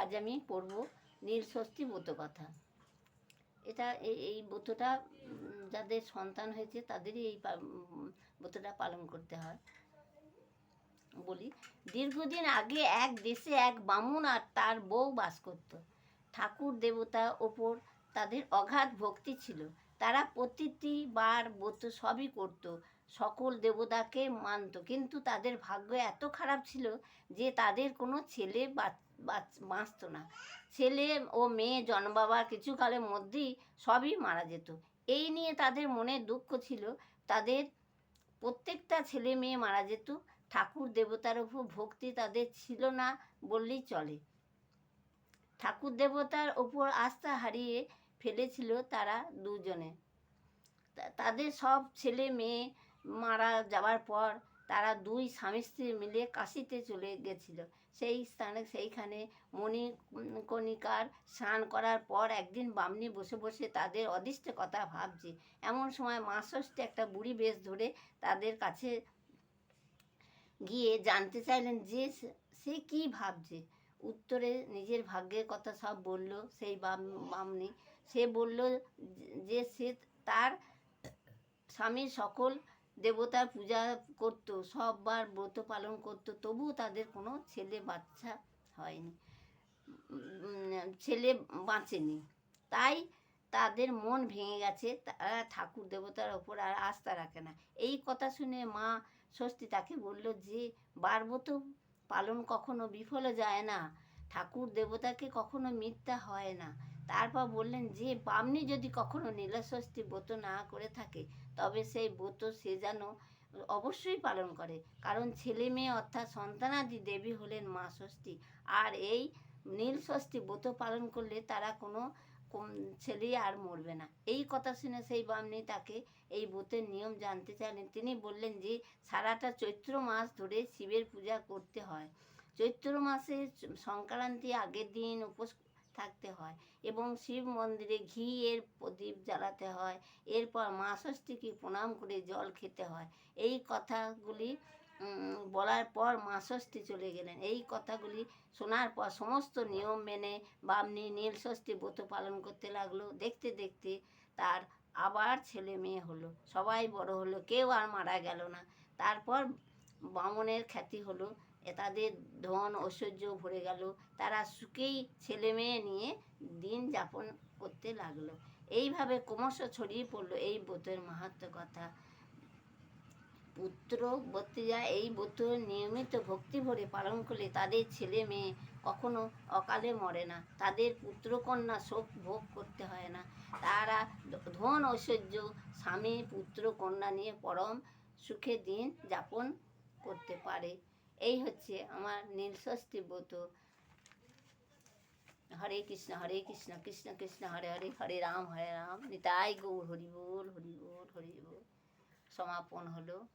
আজ আমি পড়ব নীল ষষ্ঠী ব্রত কথা। এটা এই ব্রতটা যাদের সন্তান হয়েছে তাদেরই এই ব্রতটা পালন করতে হয়। বলি, দীর্ঘদিন আগে এক দেশে এক বামুন আর তার বউ বাস করত। ঠাকুর দেবতা ওপর তাদের অগাধ ভক্তি ছিল। তারা প্রতিটি বার ব্রত সবই করত। সকল দেবতাকে মানত। কিন্তু তাদের ভাগ্য এত খারাপ ছিল যে তাদের কোনো ছেলে বাচ- বাচ- বাঁচত না। ছেলে ও মেয়ে জন্মাবার কিছুকালের মধ্যেই সবই মারা যেত। এই নিয়ে তাদের মনে দুঃখ ছিল। তাদের প্রত্যেকটা ছেলে মেয়ে মারা যেত। ঠাকুর দেবতার উপর ভক্তি তাদের ছিল না বললেই চলে। ঠাকুর দেবতার ওপর আস্থা হারিয়ে ফেলেছিল তারা দুজনে। তাদের সব ছেলে মেয়ে মারা যাওয়ার পর তারা দুই স্বামী স্ত্রী মিলে কাশিতে চলে গেছিল। সেই স্থানে সেইখানে মণি কণিকার স্নান করার পর একদিন বামনি বসে বসে তাদের অদৃষ্ট কথা ভাবছে। এমন সময় মা ষষ্ঠী একটা বুড়ি বেশ ধরে তাদের কাছে গিয়ে জানতে চাইলেন যে সে- কি ভাবছে। উত্তরে নিজের ভাগ্যের কথা সব বলল সেই বাম, বামনি। সে বলল যে সে তার স্বামীর সকল দেবতার পূজা করত, সববার ব্রত পালন করত, তবুও তাদের কোনো ছেলে বাচ্চা হয়নি ছেলে বাঁচেনি। তাই তাদের মন ভেঙে গেছে, তারা ঠাকুর দেবতার ওপর আর আস্থা রাখে না। এই কথা শুনে মা ষষ্ঠী তাকে বলল যে বারব্রত পালন কখনো বিফল যায় না, ঠাকুর দেবতাকে কখনো মিথ্যা হয় না। তারপর বললেন, যে বামনি যদি কখনো নীলাষষ্ঠী ব্রত না করে থাকে, তবে সেই ব্রত সে যেন অবশ্যই পালন করে। কারণ ছেলে মেয়ে অর্থাৎ সন্তানাদি দেবী হলেন মা ষষ্ঠী। আর এই নীল ষষ্ঠী ব্রত পালন করলে তারা কোনো কোন- ছেলে আর মরবে না। এই কথা শুনে সেই বামনি তাকে এই ব্রতের নিয়ম জানতে চাইলেন। তিনি বললেন যে, সারাটা চৈত্র মাস ধরে শিবের পূজা করতে হয়। চৈত্র মাসে সংক্রান্তি আগের দিন উপোস থাকতে হয় এবং শিব মন্দিরে ঘি এর প্রদীপ জ্বালাতে হয়। এরপর মা ষষ্ঠীকে প্রণাম করে জল খেতে হয়। এই কথাগুলি বলার পর মা ষষ্ঠী চলে গেলেন। এই কথাগুলি শোনার পর সমস্ত নিয়ম মেনে বামনি নীল ষষ্ঠী ব্রত পালন করতে লাগল। দেখতে দেখতে তার আবার ছেলে মেয়ে হলো। সবাই বড় হলো, কেউ আর মারা গেল না। তারপর বামনের খ্যাতি হলো তাদের ধন ঐশ্বর্য ভরে গেল। তারা সুখেই ছেলে মেয়ে নিয়ে দিন যাপন করতে লাগল। এইভাবে ক্রমশ ছড়িয়ে পড়ল এই ব্রতের মাহাত্ম কথা। পুত্র বত্রীরা এই ব্রত নিয়মিত ভক্তি ভরে পালন করলে তাদের ছেলে মেয়ে কখনো অকালে মরে না। তাদের পুত্রকন্যা শোক ভোগ করতে হয় না। তারা ধন ঐশ্বর্য, স্বামী পুত্র কন্যা নিয়ে পরম সুখে দিন যাপন করতে পারে। এই হচ্ছে আমার নীলষষ্ঠী ব্রত। হরে কৃষ্ণ হরে কৃষ্ণ কৃষ্ণ কৃষ্ণ, হরে হরে হরে রাম হরে রাম। নিতাই গৌর, হরি বল হরি বল হরি বল। সমাপন হলো।